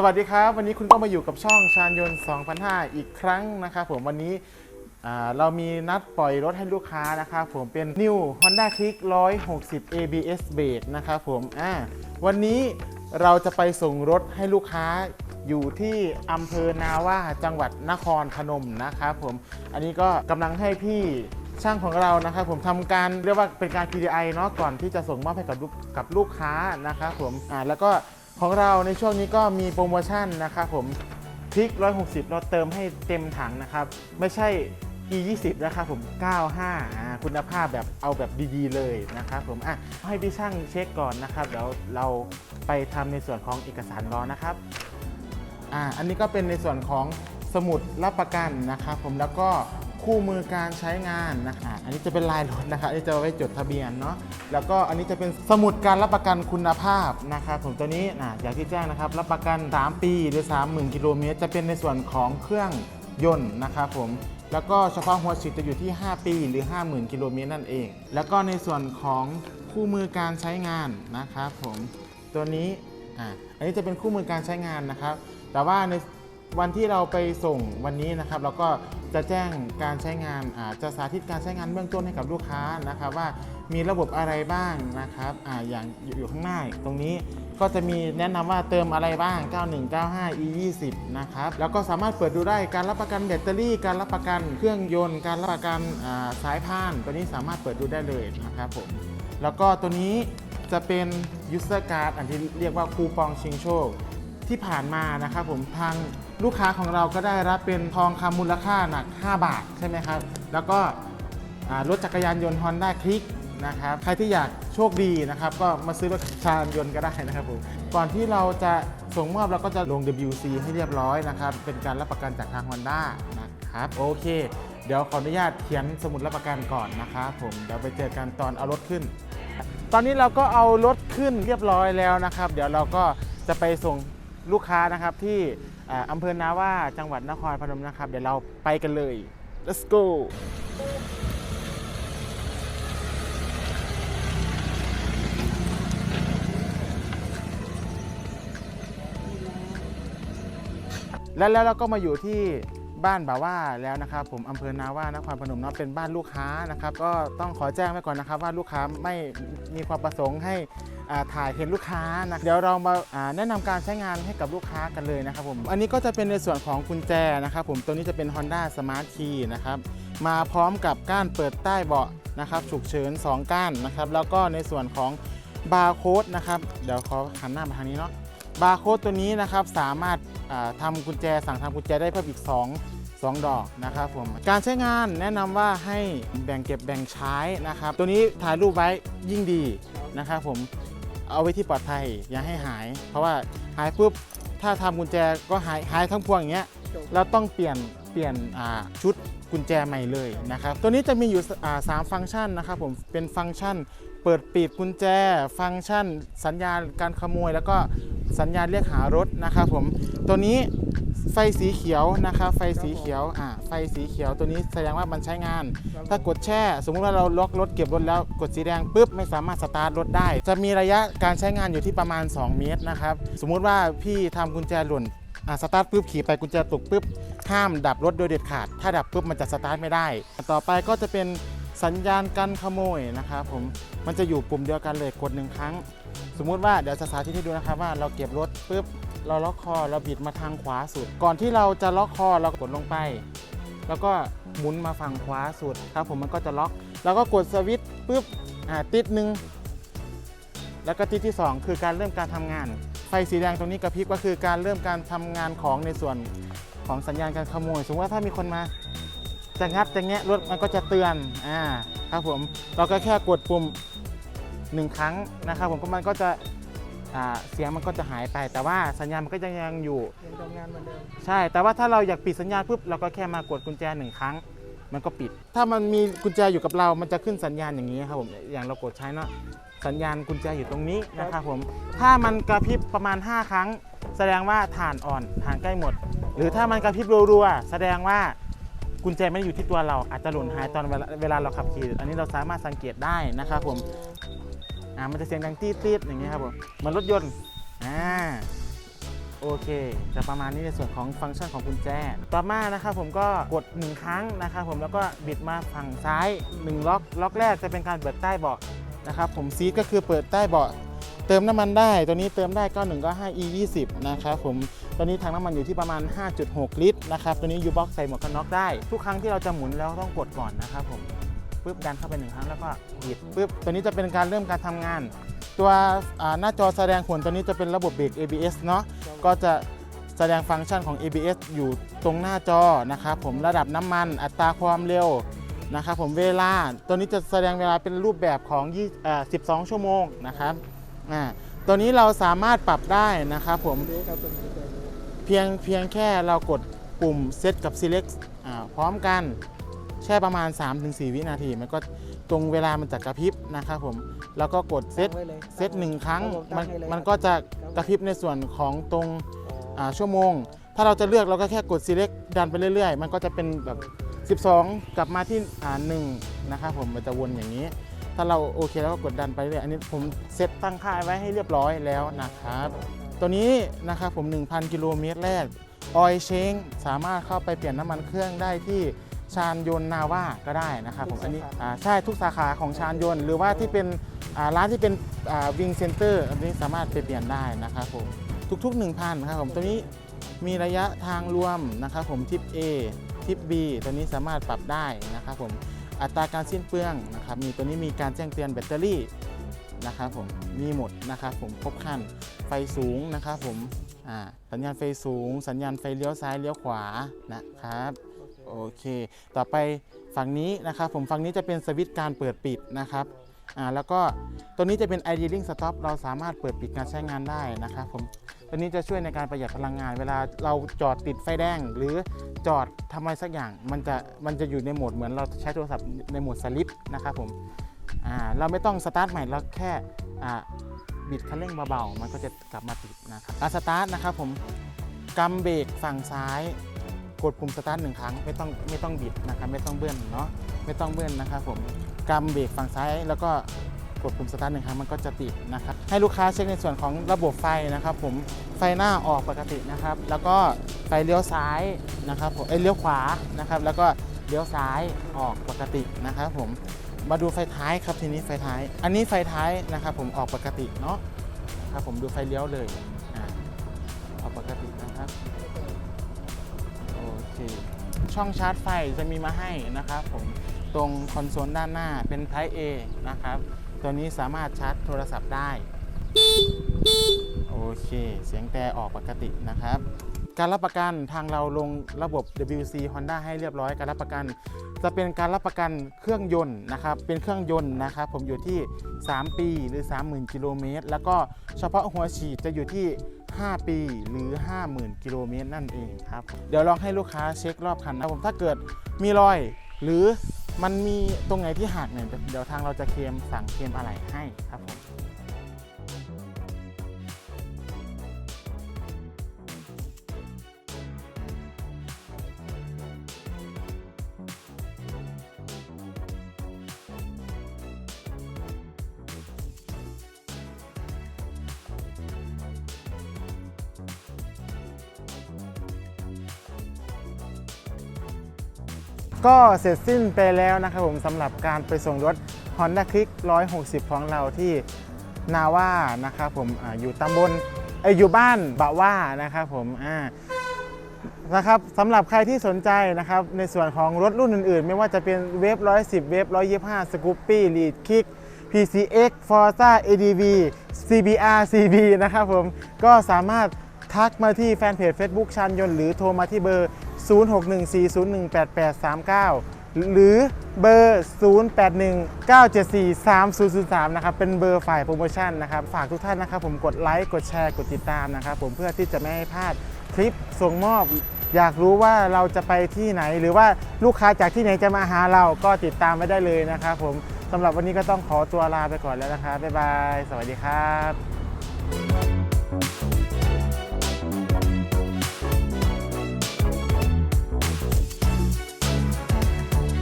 สวัสดีครับ วันนี้คุณก็มาอยู่กับช่องชาญยนต์2005 อีกครั้งนะครับผมวันนี้เรามีนัดปล่อยรถให้ลูกค้านะครับผมเป็น New Honda Click 160 ABS Brake นะครับผมอ่าวันนี้เราจะไปส่งรถให้ลูกค้าอยู่ที่อำเภอนาว่าจังหวัดนครพนมนะครับผมอันนี้ก็กำลังให้พี่ช่างของเรานะครับผมทำการเรียกว่าเป็นการ PDI เนาะก่อนที่จะส่งมอบให้กับลูกกับลูกค้านะครับผมอ่าแล้วก็ ของเราในช่วงนี้ก็มีโปรโมชั่นนะครับผมพลิก 160 เราเติมให้เต็มถังนะครับ ไม่ใช่ e 2 0นะครับผม 95อ่าคุณภาพแบบเอาแบบดีๆเลยนะครับผมอะให้พี่ช่างเช็คก่อนนะครับ เดี๋ยวเราไปทำในส่วนของเอกสารรอนะครับอ่าอันนี้ก็เป็นในส่วนของสมุดรับประกันนะครับผมแล้วก็ คู่มือการใช้งานนะคะอันนี้จะเป็นลายรถนะครับอันนี้จะไว้จดทะเบียนเนาะแล้วก็อันนี้จะเป็นสมุดการรับประกันคุณภาพนะครับผมตัวนี้นะอย่างที่แจ้งนะครับ รับประกัน 3 ปีหรือ 30,000 กิโลเมตร จะเป็นในส่วนของเครื่องยนต์นะครับผมแล้วก็เฉพาะหัวฉีดจะอยู่ที่ 5 ปีหรือ 50,000 กิโลเมตรนั่นเอง แล้วก็ในส่วนของคู่มือการใช้งานนะครับผมตัวนี้อ่าอันนี้จะเป็นคู่มือการใช้งานนะครับ แต่ว่าใน วันที่เราไปส่งวันนี้นะครับเราก็จะแจ้งการใช้งานาจะสาธิตการใช้งานเบื้องต้นให้กับลูกค้านะครับ ว่ามีระบบอะไรบ้างนะครับออย่างอยู่ข้างหน้าตรงนี้ก็จะมีแนะนำว่าเติมอะไรบ้าง 9195 e 20นะครับแล้วก็สามารถเปิดดูได้การรับประกันแบตเตอรี่ การรับประกันเครื่องยนต์ การรับประกันาสายพาน ตัวนี้สามารถเปิดดูได้เลยนะครับผมแล้วก็ตัวนี้จะเป็น user card อันที่เรียกว่าคูปองชิงโชคที่ผ่านมานะครับผมทาง ลูกค้าของเราก็ได้รับเป็นทองคำมูลค่าหนัก 5 บาทใช่ไหมครับ แล้วก็รถจักรยานยนต์ Honda Click นะครับ ใครที่อยากโชคดีนะครับ ก็มาซื้อรถจักรยานยนต์ก็ได้นะครับผม ก่อนที่เราจะส่งมอบเราก็จะลง WC ให้เรียบร้อยนะครับ เป็นการรับประกันจากทาง Honda นะครับ โอเค เดี๋ยวขออนุญาตเขียนสมุดรับประกันก่อนนะครับผม เดี๋ยวไปเจอกันตอนเอารถขึ้น ตอนนี้เราก็เอารถขึ้นเรียบร้อยแล้วนะครับ เดี๋ยวเราก็จะไปส่ง ลูกค้านะครับที่อ่าอำเภอนาว่าจังหวัดนครพนมนะครับ เดี๋ยวเราไปกันเลย let's go และแล้วเราก็มาอยู่ที่ บ้านบ่าว่าแล้วนะครับ ผมอำเภอนาว่านครพนมเนาะเป็นบ้านลูกค้านะครับ ก็ต้องขอแจ้งไว้ก่อนนะครับ ว่าลูกค้าไม่มีความประสงค์ให้อ่าถ่ายเห็นลูกค้านะเดี๋ยวเรามาแนะนำการใช้งานให้กับลูกค้ากันเลยนะครับผมอันนี้ก็จะเป็นในส่วนของกุญแจนะครับ ผมตัวนี้จะเป็น Honda Smart Key นะครับมาพร้อมกับก้านเปิดใต้เบาะนะครับฉุกเฉิน 2 ก้านนะครับ แล้วก็ในส่วนของบาร์โค้ดนะครับ เดี๋ยวขอหันหน้ามาทางนี้เนาะบาร์โค้ดตัวนี้นะครับสามารถ อ่าทำกุญแจสั่งทำกุญแจได้เพิ่มอีก 2 2 ดอกนะครับผมการใช้งานแนะนำว่าให้แบ่งเก็บแบ่งใช้นะครับ ตัวนี้ถ่ายรูปไว้ยิ่งดีนะครับผมเอาไว้ที่ปลอดภัยอย่าให้หาย เพราะว่าหายปุ๊บถ้าทำกุญแจก็หายหายทั้งพวงอย่างเงี้ยเราต้องเปลี่ยนเปลี่ยนชุดกุญแจใหม่เลยนะครับ ตัวนี้จะมีอยู่สามฟังก์ชันนะครับผมเป็นฟังก์ชัน เปิดปิดกุญแจ ฟังก์ชัน สัญญาณการขโมย แล้วก็ สัญญาณเรียกหารถนะครับผมตัวนี้ไฟสีเขียวนะครับไฟสีเขียวอ่าไฟสีเขียวตัวนี้แสดงว่ามันใช้งาน ถ้ากดแช่ สมมุติว่าเราล็อกรถเก็บรถแล้วกดสีแดงปุ๊บไม่สามารถสตาร์ทรถได้ จะมีระยะการใช้งานอยู่ที่ประมาณ 2 เมตรนะครับสมมุติว่าพี่ทำกุญแจหล่นอ่าสตาร์ทปุ๊บขี่ไปกุญแจตกปุ๊บห้ามดับรถโดยเด็ดขาด ถ้าดับปุ๊บมันจะสตาร์ทไม่ได้ ต่อไปก็จะเป็นสัญญาณกันขโมยนะครับผมมันจะอยู่ปุ่มเดียวกันเลยกดหนึ่งครั้ง สมมุติว่าเดี๋ยวจะสาธิตให้ดูนะครับว่าเราเก็บรถปุ๊บเราล็อกคอเราบิดมาทางขวาสุด ก่อนที่เราจะล็อกคอเรากดลงไป แล้วก็หมุนมาฝั่งขวาสุดครับผมมันก็จะล็อก แล้วก็กดสวิตช์ปุ๊บอ่าติดหนึ่งแล้วก็ติดที่ 2 คือการเริ่มการทำงาน ไฟสีแดงตรงนี้กระพริบก็คือการเริ่มการทำงานของในส่วนของสัญญาณการขโมย สมมติว่าถ้ามีคนมาจะงัดจะแงะรถมันก็จะเตือนอ่าครับผมเราก็แค่กดปุ่ม หนึ่งครั้งนะครับผมก็มันก็จะอ่าเสียงมันก็จะหายไป แต่ว่าสัญญาณมันก็ยังยังอยู่ยังทำงานเหมือนเดิมใช่ แต่ว่าถ้าเราอยากปิดสัญญาณปุ๊บเราก็แค่มากดกุญแจหนึ่งครั้ง มันก็ปิด ถ้ามันมีกุญแจอยู่กับเรา มันจะขึ้นสัญญาณอย่างนี้ครับผมอย่างเรากดใช้เนาะสัญญาณกุญแจอยู่ตรงนี้นะครับผม ถ้ามันกระพริบประมาณ 5 ครั้ง แสดงว่าฐานอ่อนฐานใกล้หมด หรือถ้ามันกระพริบรัวๆแสดงว่ากุญแจไม่ได้อยู่ที่ตัวเราอาจจะหล่นหายตอนเวลาเวลาเราขับขี่ อันนี้เราสามารถสังเกตได้นะครับผม อ่ามันจะเสียงดังตีดๆอย่างเงี้ยครับผมเหมือนรถยนต์อ่าโอเค จะประมาณนี้ในส่วนของฟังก์ชันของกุญแจ ต่อมานะครับผมก็กด 1 ครั้งนะครับผมแล้วก็บิดมาฝั่งซ้าย 1 ล็อก ล็อกแรกจะเป็นการเปิดใต้เบาะนะครับผมซีทก็คือเปิดใต้เบาะเติมน้ำมันได้ ตัวนี้เติมได้91ก็ให้ e 20นะครับผมตัวนี้ทางน้ำมันอยู่ที่ประมาณ 5.6 ลิตรนะครับตัวนี้ยูบ็อกใส่หมวกกันน็อกได้ ทุกครั้งที่เราจะหมุนแล้วต้องกดก่อนนะครับผม ปึ๊บดันเข้าไปหนึ่งครั้งแล้วก็บิดปึ๊บตัวนี้จะเป็นการเริ่มการทำงาน ตัวหน้าจอแสดงผลตัวนี้จะเป็นระบบเบรก ABS เนาะก็จะแสดงฟังก์ชันของ ABS อยู่ตรงหน้าจอนะครับผมระดับน้ำมันอัตราความเร็วนะครับผมเวลาตัวนี้จะแสดงเวลาเป็นรูปแบบของ12 ชั่วโมงนะครับอ่าตัวนี้เราสามารถปรับได้นะครับผมเพียงเพียงแค่เรากดปุ่ม Set กับ Select พร้อมกัน แช่ประมาณ 3-4 วินาที มันก็ตรงเวลามันจะกระพริบนะครับผมแล้วก็กดเซตตั้งไว้ลยเซตหนึ่งครั้งผมตั้มันให้เลยมันครับก็จะกระพริบในส่วนของตรงอ๋ออ่าชั่วโมง ถ้าเราจะเลือกเราก็แค่กด select ดันไปเรื่อยๆ มันก็จะเป็นแบบ 12 กลับมาที่อ่าหนึ่งนะครับผมมันจะวนอย่างนี้ ถ้าเราโอเคแล้วก็กดดันไปเรื่อยอันนี้ผมเซตตั้งค่าไว้ให้เรียบร้อยแล้วนะครับตัวนี้นะครับผม 1,000 กิโลเมตรแรกออยเชงสามารถเข้าไปเปลี่ยนน้ำมันเครื่องได้ที่ ชานยนต์นาว่าก็ได้นะครับผมอันนี้อ่าใช่ทุกสาขาของชานยนต์ หรือว่าที่เป็นอ่าร้านที่เป็นวิงเซ็นเตอร์อันนี้สามารถไปเปลี่ยนได้นะครับผมทุกๆ 1,000ครับผมตัวนี้มีระยะทางรวมนะครับผมทิป A ทิป B ตัวนี้สามารถปรับได้นะครับผมอัตราการสิ้นเปลืองนะครับมีตัวนี้มีการแจ้งเตือนแบตเตอรี่นะครับผมมีหมดนะครับผมครบครันไฟสูงนะครับผมอ่าสัญญาณไฟสูง สัญญาณไฟเลี้ยวซ้ายเลี้ยวขวานะครับ โอเค ต่อไปฝั่งนี้นะครับผมฝั่งนี้จะเป็นสวิตช์การเปิดปิดนะครับอ่าแล้วก็ตัวนี้จะเป็น idling stop เราสามารถเปิดปิดการใช้งานได้นะครับผมตัวนี้จะช่วยในการประหยัดพลังงาน เวลาเราจอดติดไฟแดง หรือจอดทำอะไรสักอย่าง มันจะมันจะอยู่ในโหมดเหมือนเราใช้โทรศัพท์ในโหมดสลิปนะครับผมอ่าเราไม่ต้องสตาร์ทใหม่เราแค่อ่าบิดคันเร่งเบาๆมันก็จะกลับมาติดนะครับอะสตาร์ทนะครับผมกำเบรกฝั่งซ้าย กดปุ่มสตาร์ทหนึ่งครั้งไม่ต้องไม่ต้องบิดนะครับไม่ต้องเบิ้ลเนาะไม่ต้องเบิ้ลนะครับผมกำเบรกฝั่งซ้ายแล้วก็กดปุ่มสตาร์ทหนึ่งครั้งมันก็จะติดนะครับให้ลูกค้าเช็คในส่วนของระบบไฟนะครับ ผมไฟหน้าออกปกตินะครับ แล้วก็ไฟเลี้ยวซ้ายนะครับผมเอ้ยเลี้ยวขวานะครับ แล้วก็เลี้ยวซ้ายออกปกตินะครับผมมาดูไฟท้ายครับทีนี้ไฟท้าย อันนี้ไฟท้ายนะครับ ผมออกปกติเนาะครับผมดูไฟเลี้ยวเลยออกปกตินะครับ โอเค ช่องชาร์จไฟจะมีมาให้นะครับผมตรงคอนโซลด้านหน้าเป็น Type A นะครับ ตัวนี้สามารถชาร์จโทรศัพท์ได้ โอเค เสียงแต่ออกปกตินะครับ การรับประกันทางเราลงระบบ WC Honda ให้เรียบร้อยการรับประกัน จะเป็นการรับประกันเครื่องยนต์นะครับเป็นเครื่องยนต์นะครับผมอยู่ที่ 3 ปีหรือ 30,000 กิโลเมตร แล้วก็เฉพาะหัวฉีดจะอยู่ที่ 5 ปีหรือ 50,000 กิโลเมตรนั่นเองครับเดี๋ยวลองให้ลูกค้าเช็ครอบคันนะผมถ้าเกิดมีรอยหรือมันมีตรงไหนที่หักเนี่ยเดี๋ยวทางเราจะเคลมสั่งเคลมอะไรให้ครับผม ก็เสร็จสิ้นไปแล้วนะครับผมสำหรับการไปส่งรถ Honda Click 160 ของเราที่นาว่านะครับผมออยู่ตำบลอยอยู่บ้านบะว่านะครับผมอ่านะครับสำหรับใครที่สนใจนะครับในส่วนของรถรุ่นอื่นๆ ไม่ว่าจะเป็นเวฟ110 เวฟ125 สกูปปี้ลีดคิก PCX Forza ADV CBR CB นะครับผมก็สามารถทักมาที่แฟนเพจ Facebook ชานยนต์หรือโทรมาที่เบอร์ 0614018839 หรือเบอร์ 0819743003 นะครับ เป็นเบอร์ฝ่ายโปรโมชั่นนะครับ ฝากทุกท่านนะครับ ผมกดไลค์ กดแชร์ กดติดตามนะครับ ผมเพื่อที่จะไม่ให้พลาดคลิปส่งมอบ อยากรู้ว่าเราจะไปที่ไหน หรือว่าลูกค้าจากที่ไหนจะมาหาเราก็ติดตามไม่ได้เลยนะครับผมสำหรับวันนี้ก็ต้องขอตัวลาไปก่อนแล้วนะครับบ๊ายบาย สวัสดีครับ